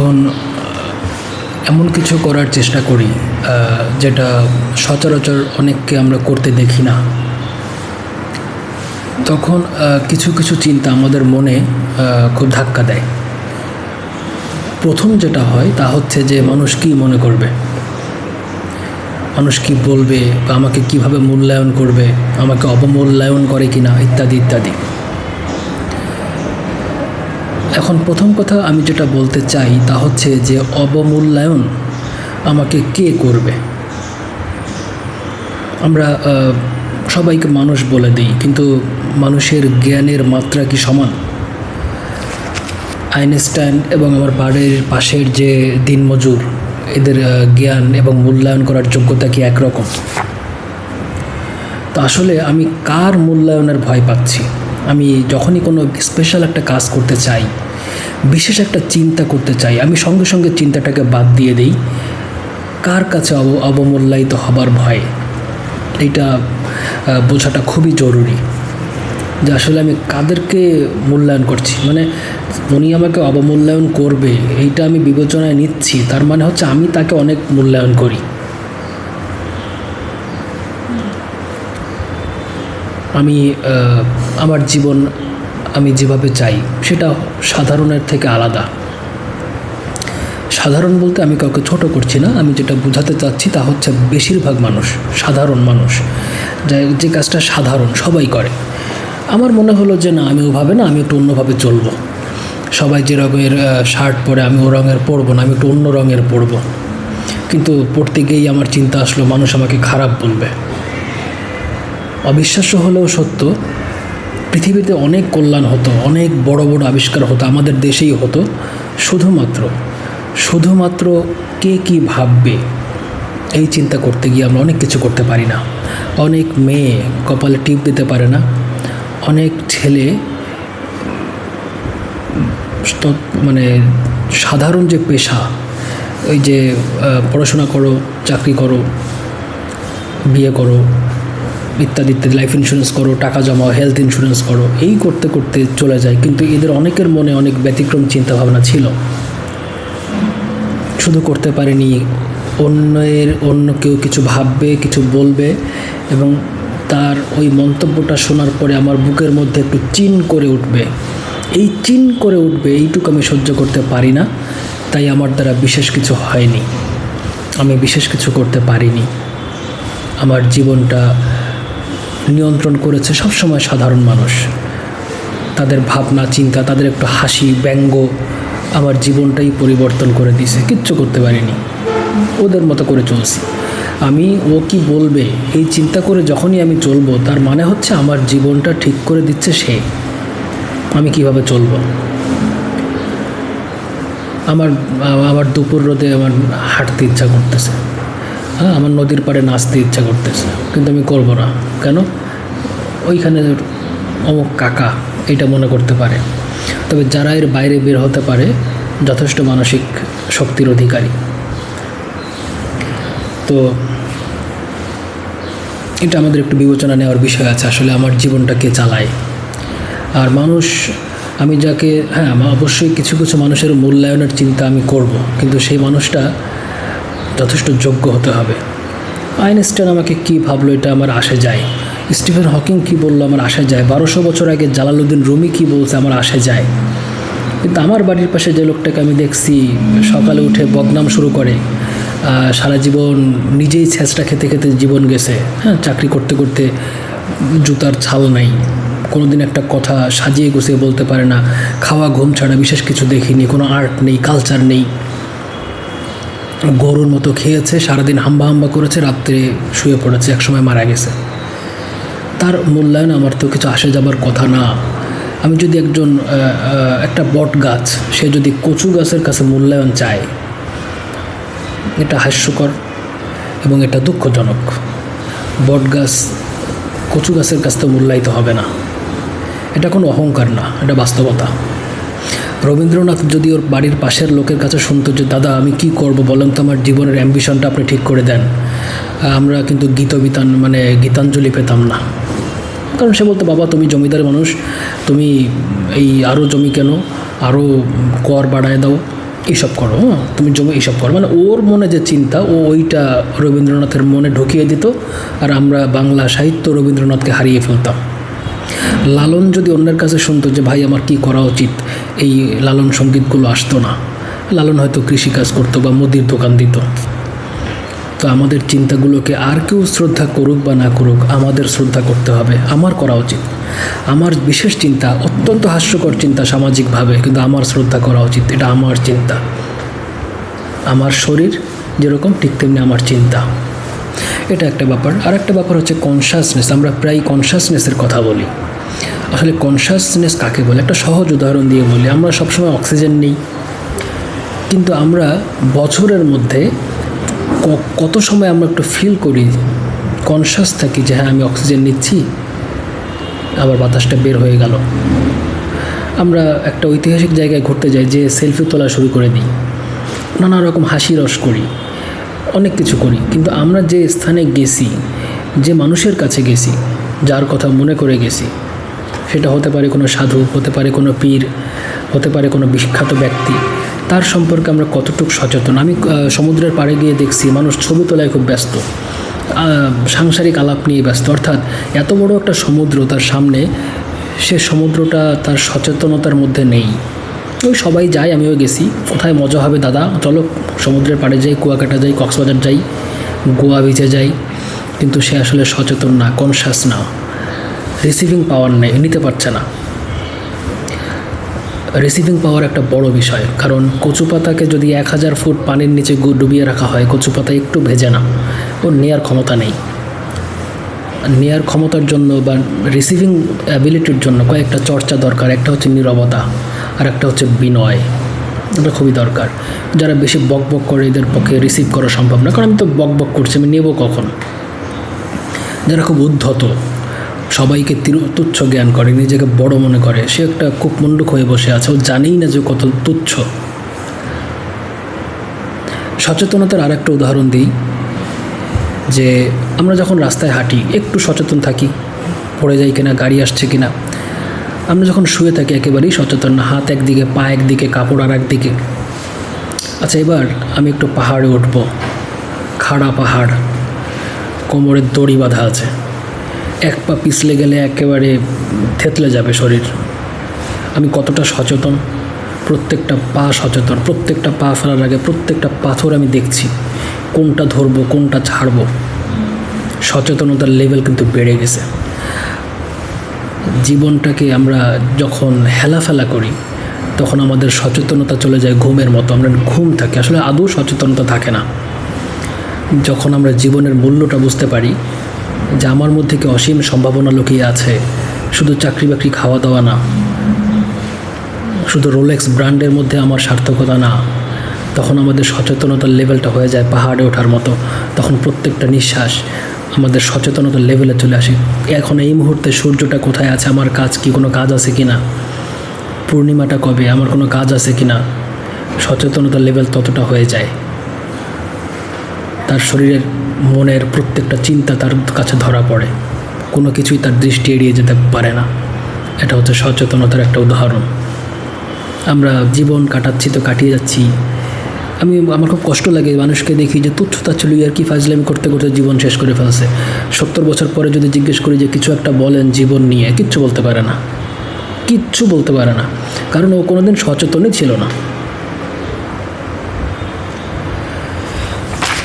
যখন এমন কিছু করার চেষ্টা করি যেটা সচরাচর অনেককে আমরা করতে দেখি না। তখন কিছু কিছু চিন্তা আমাদের মনে খুব ধাক্কা দেয়। প্রথম যেটা হয়, তা হচ্ছে যে মানুষ কী মনে করবে? মানুষ কি বলবে বা আমাকে কীভাবে মূল্যায়ন করবে? আমাকে অবমূল্যায়ন করে কিনা? ইত্যাদি ইত্যাদি। এখন প্রথম কথা আমি যেটা বলতে চাই তা হচ্ছে যে অবমূল্যায়ন আমাকে কে করবে? আমরা সবাইকে মানুষ বলে দিই, কিন্তু মানুষের জ্ঞানের মাত্রা কি সমান? আইনস্টাইন এবং আমার বাড়ির পাশের যে দিনমজুর, এদের জ্ঞান এবং মূল্যায়ন করার যোগ্যতা কি একরকম? তো আসলে আমি কার মূল্যায়নের ভয় পাচ্ছি? আমি যখনই কোনো স্পেশাল একটা কাজ করতে চাই বিশেষ একটা চিন্তা করতে চাই আমি সঙ্গে সঙ্গে চিন্তাটাকে বাদ দিয়ে দিই কার কাছে অব অবমূল্যায়িত হবার ভয়? আহ, বোঝাটা খুবই জরুরি। যে আসলে আমি কাদেরকে মূল্যায়ন করছি? মানে উনি আমাকে অবমূল্যায়ন করবে এইটা আমি বিবেচনায় নিচ্ছি তার মানে হচ্ছে আমি তাকে অনেক মূল্যায়ন করি। আমি আমার জীবন আমি যেভাবে চাই, সেটা সাধারণের থেকে আলাদা। সাধারণ বলতে আমি কাউকে ছোট করছি না, আমি যেটা বোঝাতে চাচ্ছি তা হচ্ছে বেশিরভাগ মানুষ সাধারণ মানুষ, যে কাজটা সাধারণ সবাই করে। আমার মনে হলো যে না, আমি ওভাবে না, আমি একটু অন্যভাবে চলবো। সবাই যে রঙের শার্ট পরে আমি ও রঙের পরবো না, আমি একটু অন্য রঙের পরবো। কিন্তু পড়তে গিয়েই আমার চিন্তা আসলো, মানুষ আমাকে খারাপ বলবে। অবিশ্বাস্য হলেও সত্য পৃথিবীতে অনেক কল্যাণ হতো, অনেক বড় বড় আবিষ্কার হতো, আমাদের দেশেই হতো। শুধুমাত্র শুধুমাত্র কে কি ভাববে, এই চিন্তা করতে গিয়ে আমরা অনেক কিছু করতে পারি না। অনেক মেয়ে কপালে টিপ দিতে পারে না। অনেক ছেলে মানে সাধারণ যে পেশা, ওই যে পড়াশোনা করো, চাকরি করো, বিয়ে করো ইত্যাদি ইত্যাদি লাইফ ইন্স্যুরেন্স করো, টাকা জমাও হেলথ ইন্স্যুরেন্স করো, এই করতে করতে চলে যায়। কিন্তু এদের অনেকের মনে অনেক ব্যতিক্রম চিন্তাভাবনা ছিল। শুধু করতে পারেনি, অন্যের, অন্য কেউ কিছু ভাববে, কিছু বলবে, এবং তার ওই মন্তব্যটা শোনার পরে আমার বুকের মধ্যে একটু চিন করে উঠবে। এই চিন করে উঠবে, এইটুকু আমি সহ্য করতে পারি না, তাই আমার দ্বারা বিশেষ কিছু হয়নি। আমি বিশেষ কিছু করতে পারিনি। আমার জীবনটা নিয়ন্ত্রণ করেছে সবসময় সাধারণ মানুষ। তাদের ভাবনা, চিন্তা, তাদের একটু হাসি, ব্যঙ্গ আমার জীবনটাই পরিবর্তন করে দিয়েছে। কিচ্ছু করতে পারিনি। ওদের মতো করে চলছি। আমি, ও কি বলবে? এই চিন্তা করে যখনই আমি চলবো, তার মানে হচ্ছে আমার জীবনটা ঠিক করে দিচ্ছে সে। আমি কীভাবে চলবো? আমার আমার দুপুর রোদে আমার হাঁটতে ইচ্ছা করতেছে। হ্যাঁ আমার নদীর পাড়ে নাচতে ইচ্ছা করতেছে, কিন্তু আমি করব না। কেন? ওইখানে অমুক কাকা এটা মনে করতে পারে। তবে যারা এর বাইরে বের হতে পারে, যথেষ্ট মানসিক শক্তির অধিকারী। তো এটা আমাদের একটু বিবেচনা নেওয়ার বিষয় আছে, আসলে আমার জীবনটাকে চালায়। আর মানুষ, আমি যাকে হ্যাঁ অবশ্যই কিছু কিছু মানুষের মূল্যায়নের চিন্তা আমি করব, কিন্তু সেই মানুষটা যথেষ্ট যোগ্য হতে হবে। আইনস্টাইন আমাকে কি ভাবলো এটা আমার আসে যায়। স্টিফেন হকিং কি বলল আমার আসে যায়। বারোশো বছর আগে জালালুদ্দিন রুমি কি বলছে আমার আসে যায়। কিন্তু আমার বাড়ির পাশে যে লোকটাকে আমি দেখছি, সকালে উঠে বদনাম শুরু করে সারা জীবন নিজেই ছেঁচটা খেতে খেতে জীবন গেছে। হ্যাঁ চাকরি করতে করতে জুতার ছাল নাই। কোনোদিন একটা কথা সাজিয়ে গুছিয়ে বলতে পারে না। খাওয়া ঘুম ছাড়া বিশেষ কিছু দেখিনি। কোনো আর্ট নেই, কালচার নেই। গরুর মতো খেয়েছে, সারাদিন হাম্বা হাম্বা করেছে, রাত্রে শুয়ে পড়েছে, একসময় মারা গেছে। তার মূল্যায়ন আমার তো কিছু আসে যাবার কথা না। আমি যদি একজন একটা বট গাছ, সে যদি কচু গাছের কাছে মূল্যায়ন চায়, এটা হাস্যকর এবং এটা দুঃখজনক। বট গাছ, কচু গাছের কাছ থেকে মূল্যায়িত হবে না। এটা কোনো অহংকার না, এটা বাস্তবতা। রবীন্দ্রনাথ যদি ওর বাড়ির পাশের লোকের কাছে শুনতো যে, দাদা, আমি কি করব বলেন তো? আমার জীবনের অ্যাম্বিশনটা আপনি ঠিক করে দেন। আমরা কিন্তু গীতবিতান মানে গীতাঞ্জলি পেতাম না। কারণ সে বলতো, বাবা, তুমি জমিদার মানুষ, তুমি এই আরও জমি কেন আরও কর বাড়ায় দাও এইসব করো হ্যাঁ? তুমি জমি এইসব করো। মানে ওর মনে যে চিন্তা, ও ওইটা রবীন্দ্রনাথের মনে ঢুকিয়ে দিত, আর আমরা বাংলা সাহিত্য রবীন্দ্রনাথকে হারিয়ে ফেলতাম। লালন যদি অন্যের কাছে শুনতো যে, ভাই, আমার কি করা উচিত? এই লালন সঙ্গীতগুলো আসতো না। লালন হয়তো কৃষিকাজ করতো বা মুদির দোকান দিত। তো আমাদের চিন্তাগুলোকে আর কেউ শ্রদ্ধা করুক বা না করুক, আমাদের শ্রদ্ধা করতে হবে। আমার করা উচিত। আমার বিশেষ চিন্তা, অত্যন্ত হাস্যকর চিন্তা সামাজিকভাবে, কিন্তু আমার শ্রদ্ধা করা উচিত। এটা আমার চিন্তা। আমার শরীর যেরকম ঠিক তেমনি আমার চিন্তা। এটা একটা ব্যাপার। আর একটা ব্যাপার হচ্ছে কনসাসনেস আমরা প্রায় কনসাসনেসের কথা বলি। আসলে কনসাসনেস কাকে বলে? একটা সহজ উদাহরণ দিয়ে বলি। আমরা সবসময় অক্সিজেন নিই। কিন্তু আমরা বছরের মধ্যে কত সময় আমরা একটু ফিল করি কনসাস থাকি যে হ্যাঁ আমি অক্সিজেন নিচ্ছি। আবার বাতাসটা বের হয়ে গেল। আমরা একটা ঐতিহাসিক জায়গায় ঘুরতে যাই যে সেলফি তোলা শুরু করে দিই। নানা রকম হাসি রস করি। অনেক কিছু করি, কিন্তু আমরা যে স্থানে গেছি, যে মানুষের কাছে গেছি, যার কথা মনে করে গেছি, সেটা হতে পারে কোনো সাধু, হতে পারে কোনো পীর, হতে পারে কোনো বিখ্যাত ব্যক্তি, তার সম্পর্কে আমরা কতটুকু সচেতন? আমি সমুদ্রের পাড়ে গিয়ে দেখছি, মানুষ ছবি তোলায় খুব ব্যস্ত সাংসারিক আলাপ নিয়ে ব্যস্ত, অর্থাৎ এত বড় একটা সমুদ্র তার সামনে, সে সমুদ্রটা তার সচেতনতার মধ্যে নেই। ওই সবাই যায় আমিও গেছি। কোথায় মজা হবে দাদা? চলো, সমুদ্রের পাড়ে যাই, কুয়াকাটা যাই, কক্সবাজার যাই, গোয়া বিচে যাই। কিন্তু সে আসলে সচেতন না কনসাস না। রিসিভিং পাওয়ার নেই, নিতে পারছে না। রিসিভিং পাওয়ার একটা বড় বিষয়, কারণ কচু পাতাকে যদি এক হাজার ফুট পানির নিচে ডুবিয়ে রাখা হয় কচু পাতা একটু ভেজে না। ওর নেয়ার ক্ষমতা নেই। নেয়ার ক্ষমতার জন্য বা রিসিভিং অ্যাবিলিটির জন্য কয়েকটা চর্চা দরকার, একটা হচ্ছে নীরবতা। আর একটা হচ্ছে বিনয়। এটা খুবই দরকার। যারা বেশি বক বক করে এদের পক্ষে রিসিভ করা সম্ভব না, কারণ আমি তো বক বক করছি, আমি নেব কখন? যারা খুব উদ্ধত, সবাইকে তুচ্ছ জ্ঞান করে, নিজেকে বড় মনে করে, সে একটা খুব মুন্ডুক হয়ে বসে আছে, ও জানেই না যে কত তুচ্ছ। সচেতনতার আর একটা উদাহরণ দিই, যে আমরা যখন রাস্তায় হাঁটি, একটু সচেতন থাকি, পড়ে যাই কিনা, গাড়ি আসছে কিনা আমরা যখন শুয়ে থাকি একেবারেই সচেতন, হাত একদিকে, পা একদিকে, কাপড় আর একদিকে। আচ্ছা এবার আমি একটু পাহাড়ে উঠব। খাড়া পাহাড়। কোমরের দড়ি বাঁধা আছে। এক পা পিছলে গেলে একেবারে থেতলে যাবে শরীর। আমি কতটা সচেতন? প্রত্যেকটা পা সচেতন, প্রত্যেকটা পা ফেলার আগে প্রত্যেকটা পাথর আমি দেখছি। কোনটা ধরবো, কোনটা ছাড়বো? সচেতনতার লেভেল কিন্তু বেড়ে গেছে। জীবনটাকে আমরা যখন হেলাফেলা করি, তখন আমাদের সচেতনতা চলে যায় ঘুমের মতো। আমরা ঘুম থাকি, আসলে আদৌ সচেতনতা থাকে না। যখন আমরা জীবনের মূল্যটা বুঝতে পারি যে আমার মধ্যে কি অসীম সম্ভাবনা লুকিয়ে আছে, শুধু চাকরি বাকরি খাওয়া দাওয়া না, শুধু রোলেক্স ব্র্যান্ডের মধ্যে আমার সার্থকতা না, তখন আমাদের সচেতনতার লেভেলটা হয়ে যায় পাহাড়ে ওঠার মতো। তখন প্রত্যেকটা নিঃশ্বাস আমাদের সচেতনতার লেভেলে চলে আসে। এখন এই মুহূর্তে সূর্যটা কোথায় আছে? আমার কাজ কি কোনো কাজ আছে কি না পূর্ণিমাটা কবে? আমার কোনো কাজ আছে কি না সচেতনতার লেভেল ততটা হয়ে যায়। তার শরীরের মনের প্রত্যেকটা চিন্তা তার কাছে ধরা পড়ে। কোনো কিছুই তার দৃষ্টি এড়িয়ে যেতে পারে না। এটা হচ্ছে সচেতনতার একটা উদাহরণ। আমরা জীবন কাটাচ্ছি তো কাটিয়ে যাচ্ছি। আমি আমার খুব কষ্ট লাগে মানুষকে দেখি যে তুচ্ছতা ছিল আর কি ফাজলামি করতে করতে জীবন শেষ করে ফেলছে। সত্তর বছর পরে যদি জিজ্ঞেস করি যে কিছু একটা বলেন জীবন নিয়ে, কিচ্ছু বলতে পারে না। কিচ্ছু বলতে পারে না। কারণ ও কোনোদিন সচেতনই ছিল না।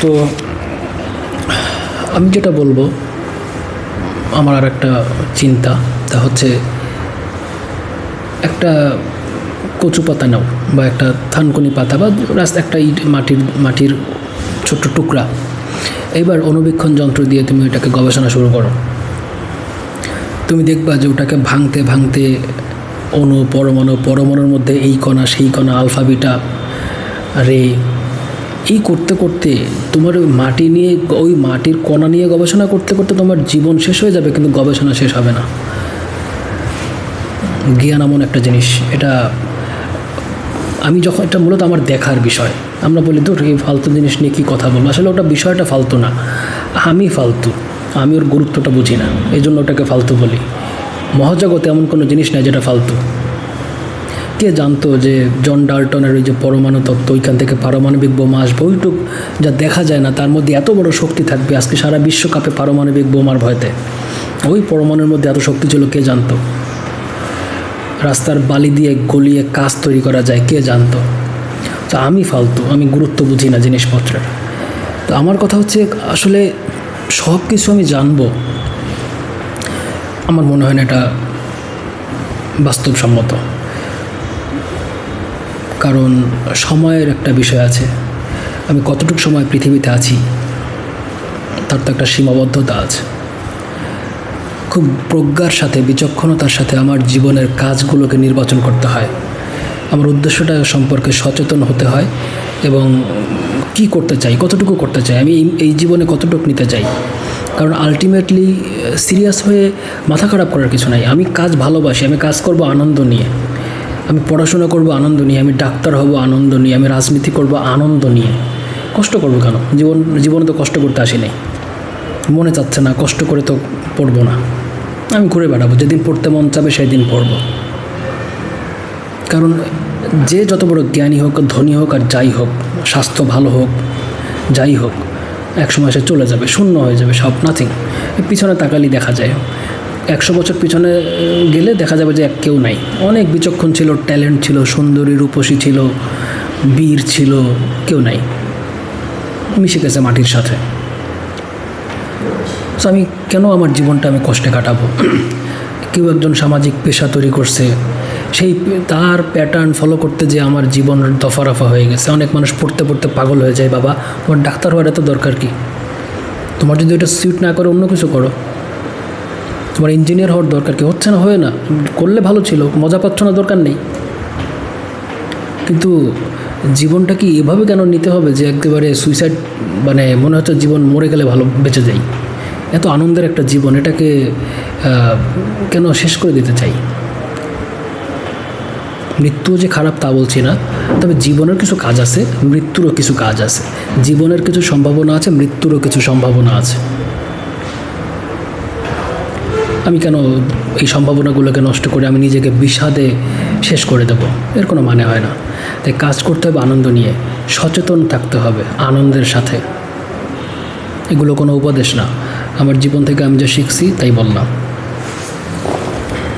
তো আমি যেটা বলব, আমার আর একটা চিন্তা, তা হচ্ছে একটা কচু পাতা নাও বা একটা থানকুনি পাতা বা রাস্তা একটা ইট মাটির মাটির ছোট্ট টুকরা। এবার অনুবীক্ষণ যন্ত্র দিয়ে তুমি ওটাকে গবেষণা শুরু করো। তুমি দেখবা যে ওটাকে ভাঙতে ভাঙতে অণু, পরমাণু, পরমাণুর মধ্যে এই কণা, সেই কণা, আলফা, বিটা, রে, এই করতে করতে তোমার ওই মাটি নিয়ে, ওই মাটির কণা নিয়ে গবেষণা করতে করতে তোমার জীবন শেষ হয়ে যাবে, কিন্তু গবেষণা শেষ হবে না। জ্ঞান এমন একটা জিনিস, এটা আমি যখন এটা মূলত আমার দেখার বিষয়, আমরা বলি তো এই ফালতু জিনিস নিয়ে কী কথা বলব? আসলে ওটা বিষয়টা ফালতু না। আমি ফালতু। আমি ওর গুরুত্বটা বুঝি না। এই জন্য ওটাকে ফালতু বলি। মহাজগতে এমন কোনো জিনিস নাই যেটা ফালতু। কে জানতো যে জন ডাল্টনের ওই যে পরমাণু তত্ত্ব, ওইখান থেকে পারমাণবিক বোমা আসবে? ওইটুক যা দেখা যায় না, তার মধ্যে এত বড় শক্তি থাকবে আজকে সারা বিশ্বকাপে পারমাণবিক বোমার ভয়তে। ওই পরমাণুর মধ্যে এত শক্তি ছিল, কে জানতো? রাস্তার বালি দিয়ে গলিয়ে কাজ তৈরি করা যায়, কে জানতো? তো আমি ফালতু, আমি গুরুত্ব বুঝি না জিনিসপত্রের। তো আমার কথা হচ্ছে, আসলে সব কিছু আমি জানব। আমার মনে হয় না এটা বাস্তবসম্মত। কারণ সময়ের একটা বিষয় আছে। আমি কতটুকু সময় পৃথিবীতে আছি, তার তো একটা সীমাবদ্ধতা আছে। খুব প্রজ্ঞার সাথে, বিচক্ষণতার সাথে আমার জীবনের কাজগুলোকে নির্বাচন করতে হয়। আমার উদ্দেশ্যটা সম্পর্কে সচেতন হতে হয় এবং কি করতে চাই, কতটুকু করতে চাই, আমি এই- জীবনে কতটুকু নিতে চাই। কারণ আলটিমেটলি সিরিয়াস হয়ে মাথা খারাপ করার কিছু নাই। আমি কাজ ভালোবাসি, আমি কাজ করব আনন্দ নিয়ে। আমি পড়াশোনা করব আনন্দ নিয়ে, আমি ডাক্তার হব আনন্দ নিয়ে, আমি রাজনীতি করব আনন্দ নিয়ে। কষ্ট করব কেন? জীবন জীবনে তো কষ্ট করতে আসি নাই মনে চাচ্ছে না, কষ্ট করে তো পড়ব না। আমি ঘুরে বেড়াবো, যেদিন পড়তে মন চাবে সেই দিন পড়ব। কারণ যে যত বড় জ্ঞানী হোক, ধনী হোক আর যাই হোক, স্বাস্থ্য ভালো হোক, যাই হোক এক সময় সে চলে যাবে, শূন্য হয়ে যাবে, সব নাথিং পিছনে তাকালি দেখা যায়। একশো বছর পিছনে গেলে দেখা যাবে যে এক কেউ নাই। অনেক বিচক্ষণ ছিল, ট্যালেন্ট ছিল, সুন্দরী, রূপসী ছিল, বীর ছিল, কেউ নাই। মিশে গেছে মাটির সাথে। তো আমি কেন আমার জীবনটা আমি কষ্টে কাটাবো? কেউ একজন সামাজিক পেশা তৈরি করছে, সেই তার প্যাটার্ন ফলো করতে যে আমার জীবন দফারফা হয়ে গেছে। অনেক মানুষ পড়তে পড়তে পাগল হয়ে যায়, বাবা, তোমার ডাক্তার হওয়ার এত দরকার কি? তোমার যদি ওটা সুইট না করে, অন্য কিছু করো। তোমার ইঞ্জিনিয়ার হওয়ার দরকার কি? হচ্ছে না, হয়ে না। করলে ভালো ছিল, মজা পাচ্ছ না, দরকার নেই। কিন্তু জীবনটা কি এভাবে কেন নিতে হবে যে একেবারে সুইসাইড মানে মনে হচ্ছে জীবন মরে গেলে ভালো, বেঁচে যাই? এত আনন্দের একটা জীবন এটাকে কেন শেষ করে দিতে চাই? মৃত্যু যে খারাপ তা বলছি না, তবে জীবনের কিছু কাজ আছে, মৃত্যুরও কিছু কাজ আছে। জীবনের কিছু সম্ভাবনা আছে, মৃত্যুরও কিছু সম্ভাবনা আছে। আমি কেন এই সম্ভাবনাগুলোকে নষ্ট করে আমি নিজেকে বিষাদে শেষ করে দেব? এর কোনো মানে হয় না। তাই কাজ করতে হবে আনন্দ নিয়ে। সচেতন থাকতে হবে আনন্দের সাথে। এগুলো কোনো উপদেশ না। আমার জীবন থেকে আমি যা শিখছি তাই বললাম।